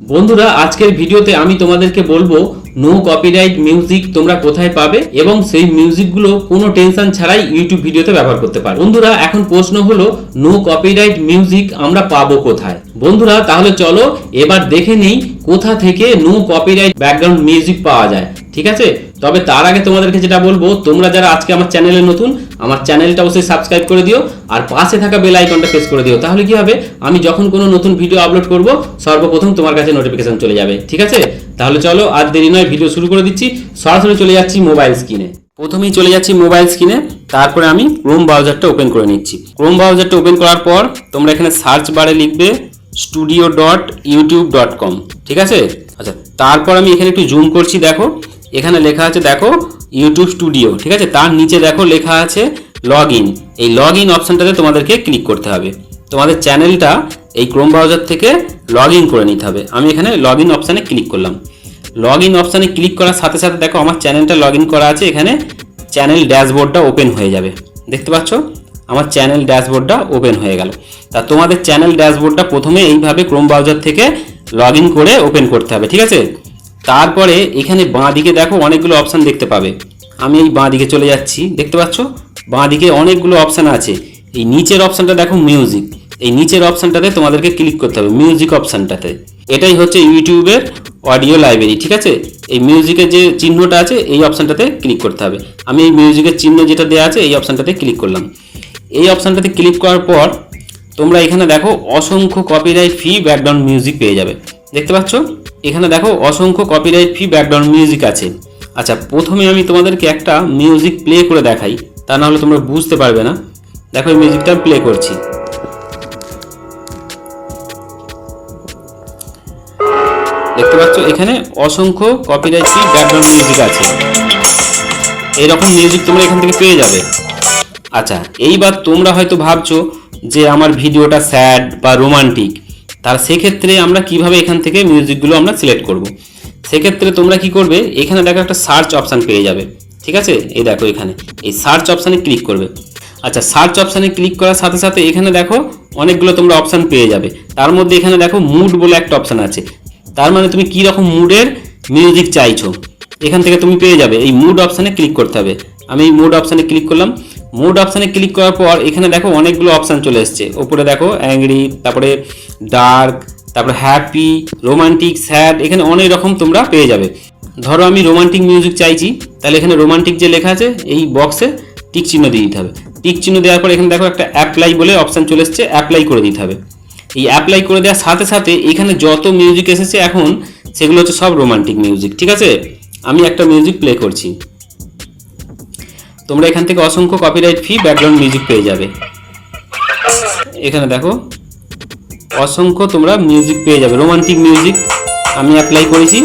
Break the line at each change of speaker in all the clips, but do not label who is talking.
বন্ধুরা, আজকের ভিডিওতে আমি তোমাদেরকে বলব নো কপিরাইট মিউজিক তোমরা কোথায় পাবে এবং সেই মিউজিকগুলো কোনো টেনশন ছাড়াই ইউটিউব ভিডিওতে ব্যবহার করতে পারো। বন্ধুরা, এখন প্রশ্ন হলো নো কপিরাইট মিউজিক আমরা পাবো কোথায়? বন্ধুরা, তাহলে চলো, এবার দেখে নেই কোথা থেকে নো কপিরাইট ব্যাকগ্রাউন্ড মিউজিক পাওয়া যায়। ঠিক আছে? তবে তার আগে তোমাদেরকে যেটা বলব, তোমরা যারা আজকে আমার চ্যানেলে নতুন, আমার চ্যানেলটা অবশ্যই সাবস্ক্রাইব করে দিও আর পাশে থাকা বেল আইকনটা প্রেস করে দিও। তাহলে কি হবে? আমি যখন কোনো নতুন ভিডিও আপলোড করব, সর্বপ্রথম তোমার কাছে নোটিফিকেশন চলে যাবে। ঠিক আছে? তাহলে চলো, আর দেরি নয়, ভিডিও শুরু করে দিচ্ছি। সরাসরি চলে যাচ্ছি মোবাইল স্ক্রিনে প্রথমেই চলে যাচ্ছি মোবাইল স্ক্রিনে তারপরে আমি ক্রোম ব্রাউজারটা ওপেন করে নিচ্ছি। ক্রোম ব্রাউজারটা ওপেন করার পর তোমরা এখানে সার্চ বারে লিখবে studio dot YouTube dot com ঠিক আছে? আচ্ছা তারপর আমি এখানে একটু জুম করছি, দেখো। এখানে লেখা আছে, দেখো ইউটিউব স্টুডিও ঠিক আছে? তার নিচে দেখো লেখা আছে লগ ইন এই লগ ইন অপশানটাতে তোমাদেরকে ক্লিক করতে হবে। তোমাদের চ্যানেলটা এই ক্রোম ব্রাউজার থেকে লগ ইন করে নিতে হবে। আমি এখানে লগ ইন অপশানে ক্লিক করলাম। লগ ইন অপশানে ক্লিক করার সাথে সাথে দেখো, আমার চ্যানেলটা লগ ইন করা আছে। এখানে চ্যানেল ড্যাশবোর্ডটা ওপেন হয়ে যাবে। দেখতে পাচ্ছ? আমার চ্যানেল ড্যাশবোর্ডটা ওপেন হয়ে গেল। তা তোমাদের চ্যানেল ড্যাশবোর্ডটা প্রথমে এইভাবে ক্রোম ব্রাউজার থেকে লগ ইন করে ওপেন করতে হবে, ঠিক আছে? তারপরে এখানে বাঁ দিকে দেখো অনেকগুলো অপশান দেখতে পাবে। আমি এই বাঁ দিকে চলে যাচ্ছি, দেখতে পাচ্ছ? বাঁ দিকে অনেকগুলো অপশান আছে। এই নিচের অপশানটা দেখো মিউজিক এই নিচের অপশানটাতে তোমাদেরকে ক্লিক করতে হবে মিউজিক অপশানটাতে এটাই হচ্ছে ইউটিউবের অডিও লাইব্রেরি ঠিক আছে? এই মিউজিকের যে চিহ্নটা আছে, এই অপশানটাতে ক্লিক করতে হবে। আমি এই মিউজিকের চিহ্ন যেটা দেওয়া আছে, এই অপশানটাতে ক্লিক করলাম। এই অপশানটাতে ক্লিক করার পর তোমরা এখানে দেখো অসংখ্য কপিরাইট ফ্রি ব্যাকগ্রাউন্ড মিউজিক পেয়ে যাবে। দেখতে পাচ্ছ? এখানে দেখো অসংখ্য কপিরাইট ফ্রি ব্যাকগ্রাউন্ড মিউজিক আছে। আচ্ছা প্রথমে আমি তোমাদেরকে একটা মিউজিক প্লে করে দেখাই, তা না হলে তোমরা বুঝতে পারবে না। দেখো, এই মিউজিকটা প্লে করছি। দেখতে পাচ্ছ, এখানে অসংখ্য কপিরাইট ফ্রি ব্যাকগ্রাউন্ড মিউজিক আছে। এইরকম মিউজিক তোমরা এখান থেকে পেয়ে যাবে। আচ্ছা এইবার তোমরা হয়তো ভাবছ যে আমার ভিডিওটা স্যাড বা রোমান্টিক তার সেক্ষেত্রে আমরা কীভাবে এখান থেকে মিউজিকগুলো আমরা সিলেক্ট করব। সেক্ষেত্রে তোমরা কি করবে? এখানে দেখো একটা সার্চ অপশান পেয়ে যাবে। ঠিক আছে? এই দেখো এখানে। এই সার্চ অপশানে ক্লিক করবে। আচ্ছা সার্চ অপশানে ক্লিক করার সাথে সাথে এখানে দেখো অনেকগুলো তোমরা অপশান পেয়ে যাবে। তার মধ্যে এখানে দেখো মুড বলে একটা অপশান আছে। তার মানে তুমি কী রকম মুডের মিউজিক চাইছো? এখান থেকে তুমি পেয়ে যাবে। এই মুড অপশানে ক্লিক করতে হবে। আমি এই মুড অপশানে ক্লিক করলাম। মুড অপশানে ক্লিক করার পর এখানে দেখো অনেকগুলো অপশান চলে এসছে। ওপরে দেখো অ্যাংরি, তারপরে ডার্ক, তারপরে হ্যাপি, রোমান্টিক, স্যাড, এখানে অনেক রকম তোমরা পেয়ে যাবে। ধরো আমি রোমান্টিক মিউজিক চাইছি, তাহলে এখানে রোমান্টিক যে লেখা আছে, এই বক্সে টিক চিহ্ন দিয়ে দিতে হবে। টিক চিহ্ন দেওয়ার পর এখানে দেখো একটা অ্যাপ্লাই বলে অপশান চলে এসছে, অ্যাপ্লাই করে দিতে হবে। এই অ্যাপ্লাই করে দেওয়ার সাথে সাথে এখানে যত মিউজিক এসেছে এখন, সেগুলো হচ্ছে সব রোমান্টিক মিউজিক, ঠিক আছে? আমি একটা মিউজিক প্লে করছি। তোমরা এখান থেকে অসংখ্য কপিরাইট ফ্রি ব্যাকগ্রাউন্ড মিউজিক পেয়ে যাবে। এখানে দেখো, অসংখ্য তোমরা মিউজিক পেয়ে যাবে রোমান্টিক মিউজিক আমি অ্যাপ্লাই করেছি।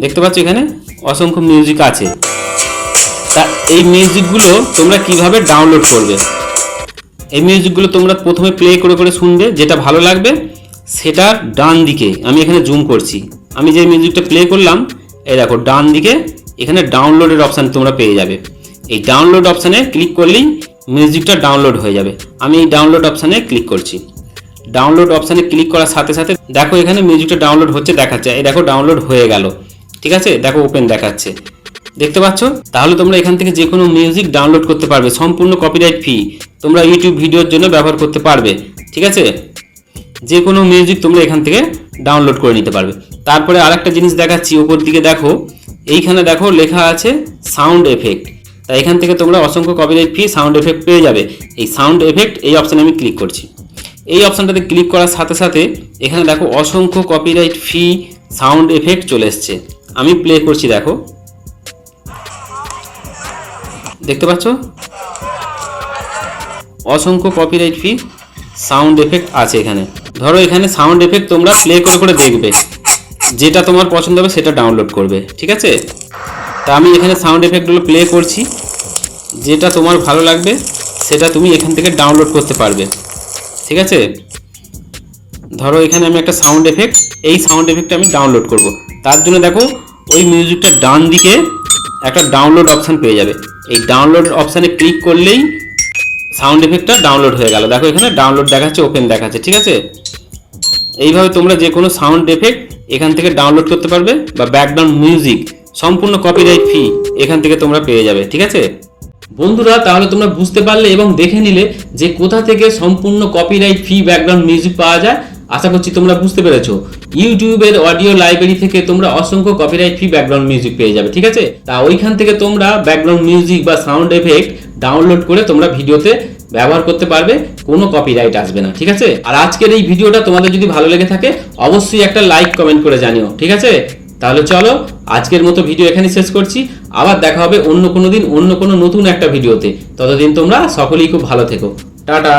দেখতে পাচ্ছ এখানে? অসংখ্য মিউজিক আছে। তা এই মিউজিকগুলো তোমরা কীভাবে ডাউনলোড করবে? এই মিউজিকগুলো তোমরা প্রথমে প্লে করে করে শুনবে, যেটা ভালো লাগবে, সেটা ডান দিকে, আমি এখানে জুম করছি। আমি যে মিউজিকটা প্লে করলাম, এই দেখো, ডান দিকে, এখানে ডাউনলোডের অপশান তোমরা পেয়ে যাবে। এই ডাউনলোড অপশানে ক্লিক করলেই মিউজিকটা ডাউনলোড হয়ে যাবে। আমি এই ডাউনলোড অপশানে ক্লিক করছি। ডাউনলোড অপশানে ক্লিক করার সাথে সাথে দেখো এখানে মিউজিকটা ডাউনলোড হচ্ছে, দেখাচ্ছে। এই দেখো ডাউনলোড হয়ে গেল। ঠিক আছে? দেখো ওপেন দেখাচ্ছে। দেখতে পাচ্ছ? তাহলে তোমরা এখান থেকে যে কোনো মিউজিক ডাউনলোড করতে পারবে। সম্পূর্ণ কপিরাইট ফ্রি তোমরা ইউটিউব ভিডিওর জন্য ব্যবহার করতে পারবে। ঠিক আছে? যে কোনো মিউজিক তোমরা এখান থেকে ডাউনলোড করে নিতে পারবে। তারপরে আরেকটা জিনিস দেখাচ্ছি। উপর দিকে দেখো। এইখানে দেখো লেখা আছে সাউন্ড এফেক্ট তাই এখান থেকে তোমরা অসংখ্য কপিরাইট ফ্রি সাউন্ড এফেক্ট পেয়ে যাবে। এই সাউন্ড এফেক্ট এই অপশানে আমি ক্লিক করছি। এই অপশানটাতে ক্লিক করার সাথে সাথে এখানে দেখো অসংখ্য কপিরাইট ফ্রি সাউন্ড এফেক্ট চলে এসছে। আমি প্লে করছি, দেখো। দেখতে পাচ্ছ? অসংখ্য কপিরাইট ফ্রি সাউন্ড এফেক্ট আছে এখানে। ধরো এখানে সাউন্ড এফেক্ট তোমরা প্লে করে করে দেখবে। যেটা তোমার পছন্দ হবে সেটা ডাউনলোড করবে। ঠিক আছে? তা আমি এখানে সাউন্ড এফেক্টগুলো প্লে করছি। যেটা তোমার ভালো লাগবে, সেটা তুমি এখান থেকে ডাউনলোড করতে পারবে। ঠিক আছে? ধরো এখানে আমি একটা সাউন্ড এফেক্ট এই সাউন্ড এফেক্টটা আমি ডাউনলোড করব। তার জন্য দেখো, ওই মিউজিকটা ডান দিকে একটা ডাউনলোড অপশান পেয়ে যাবে। এই ডাউনলোড অপশানে ক্লিক করলেই সাউন্ড এফেক্টটা ডাউনলোড হয়ে গেল। দেখো এখানে ডাউনলোড দেখাচ্ছে ওপেন দেখাচ্ছে, ঠিক আছে? এইভাবে তোমরা যে কোনো সাউন্ড এফেক্ট এখান থেকে ডাউনলোড করতে পারবে, বা ব্যাকগ্রাউন্ড মিউজিক সম্পূর্ণ কপিরাইট ফ্রি এখান থেকে তোমরা পেয়ে যাবে, ঠিক আছে? বন্ধুরা, তাহলে তোমরা বুঝতে পারলে এবং দেখে নিলে যে কোথা থেকে সম্পূর্ণ কপিরাইট ফ্রি ব্যাকগ্রাউন্ড মিউজিক পাওয়া যায়। আশা করছি তোমরা বুঝতে পেরেছ। ইউটিউবের অডিও লাইব্রেরি থেকে তোমরা অসংখ্য কপিরাইট ফ্রি ব্যাকগ্রাউন্ড মিউজিক পেয়ে যাবে, ঠিক আছে? তা ওইখান থেকে তোমরা ব্যাকগ্রাউন্ড মিউজিক বা সাউন্ড এফেক্ট ডাউনলোড করে তোমরা ভিডিওতে ব্যবহার করতে পারবে, কোনো কপিরাইট আসবে না, ঠিক আছে? আর আজকের এই ভিডিওটা তোমাদের যদি ভালো লেগে থাকে, অবশ্যই একটা লাইক কমেন্ট করে জানিও, ঠিক আছে? তাহলে চলো, আজকের মতো ভিডিও এখানে শেষ করছি। আবার দেখা হবে অন্য কোনো দিন, অন্য কোনো নতুন একটা ভিডিওতে। ততদিন তোমরা সকলেই খুব ভালো থেকো। টাটা!